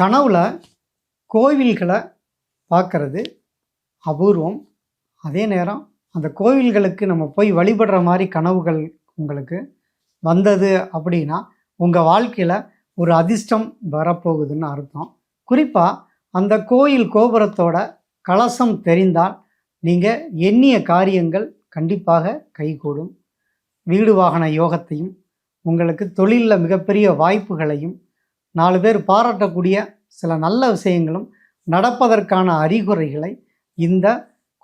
கனவுல கோவில்களை பார்க்கறது அபூர்வம். அதே நேரம் அந்த கோவில்களுக்கு நம்ம போய் வழிபடுற மாதிரி கனவுகள் உங்களுக்கு வந்தது அப்படின்னா உங்கள் வாழ்க்கையில் ஒரு அதிர்ஷ்டம் வரப்போகுதுன்னு அர்த்தம். குறிப்பாக அந்த கோயில் கோபுரத்தோட கலசம் தெரிந்தால் நீங்கள் எண்ணிய காரியங்கள் கண்டிப்பாக கைகூடும். வீடு வாகன யோகத்தையும் உங்களுக்கு தொழிலில் மிகப்பெரிய வாய்ப்புகளையும் நாலு பேர் பாராட்டக்கூடிய சில நல்ல விஷயங்களும் நடப்பதற்கான அறிகுறிகளை இந்த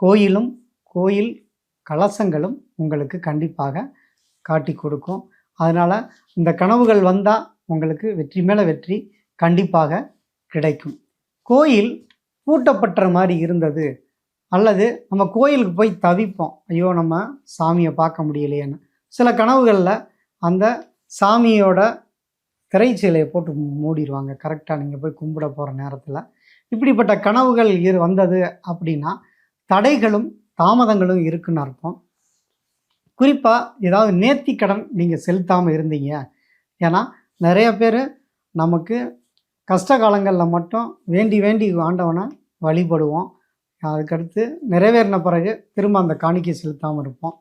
கோயிலும் கோயில் கலசங்களும் உங்களுக்கு கண்டிப்பாக காட்டி கொடுக்கும். அதனால் இந்த கனவுகள் வந்தால் உங்களுக்கு வெற்றி மேலே வெற்றி கண்டிப்பாக கிடைக்கும். கோயில் பூட்டப்பட்ட மாதிரி இருந்தது. அல்லது நம்ம கோயிலுக்கு போய் தவிப்போம். ஐயோ நம்ம சாமியை பார்க்க முடியலையேன்னு. சில கனவுகளில் அந்த சாமியோட திரைச்சீலையை போட்டு மூடிடுவாங்க. கரெக்டாக நீங்கள் போய் கும்பிட போகிற நேரத்தில். இப்படிப்பட்ட கனவுகள் இரு வந்தது அப்படின்னா தடைகளும் தாமதங்களும் இருக்குன்னு அர்த்தம். குறிப்பாக ஏதாவது நேர்த்தி கடன் நீங்கள் செலுத்தாமல் இருந்தீங்க. ஏன்னா நிறைய பேர் நமக்கு கஷ்ட காலங்களில் மட்டும் வேண்டி வேண்டி ஆண்டவனை வழிபடுவோம். அதுக்கடுத்து நிறைவேறின பிறகு திரும்ப அந்த காணிக்கை செலுத்தாமல் இருப்போம்.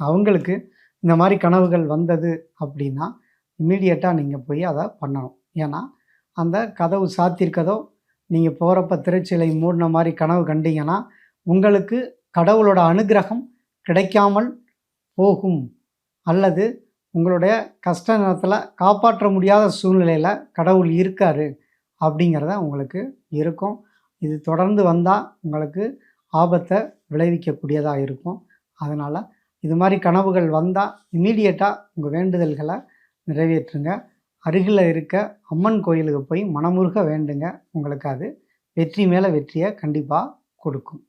அவங்களுக்கு இந்த மாதிரி கனவுகள் வந்தது அப்படின்னா இம்மீடியட்டாக நீங்கள் போய் அதை பண்ணணும். ஏன்னா அந்த கதவு சாத்திருக்கதோ நீங்கள் போகிறப்ப திருச்சிலை மூடின மாதிரி கனவு கண்டீங்கன்னா உங்களுக்கு கடவுளோட அனுகிரகம் கிடைக்காமல் போகும். அல்லது உங்களுடைய கஷ்ட நேரத்தில் காப்பாற்ற முடியாத சூழ்நிலையில் கடவுள் இருக்கார் அப்படிங்கிறத உங்களுக்கு இருக்கும். இது தொடர்ந்து வந்தால் உங்களுக்கு ஆபத்தை விளைவிக்கக்கூடியதாக இருக்கும். அதனால் இது மாதிரி கனவுகள் வந்தால் இமீடியட்டாக உங்கள் வேண்டுதல்களை நிறைவேற்றுங்க. அருகில் இருக்க அம்மன் கோயிலுக்கு போய் மனமுருக வேண்டுங்க. உங்களுக்கு அது வெற்றி மேலே வெற்றியை கண்டிப்பாக கொடுக்கும்.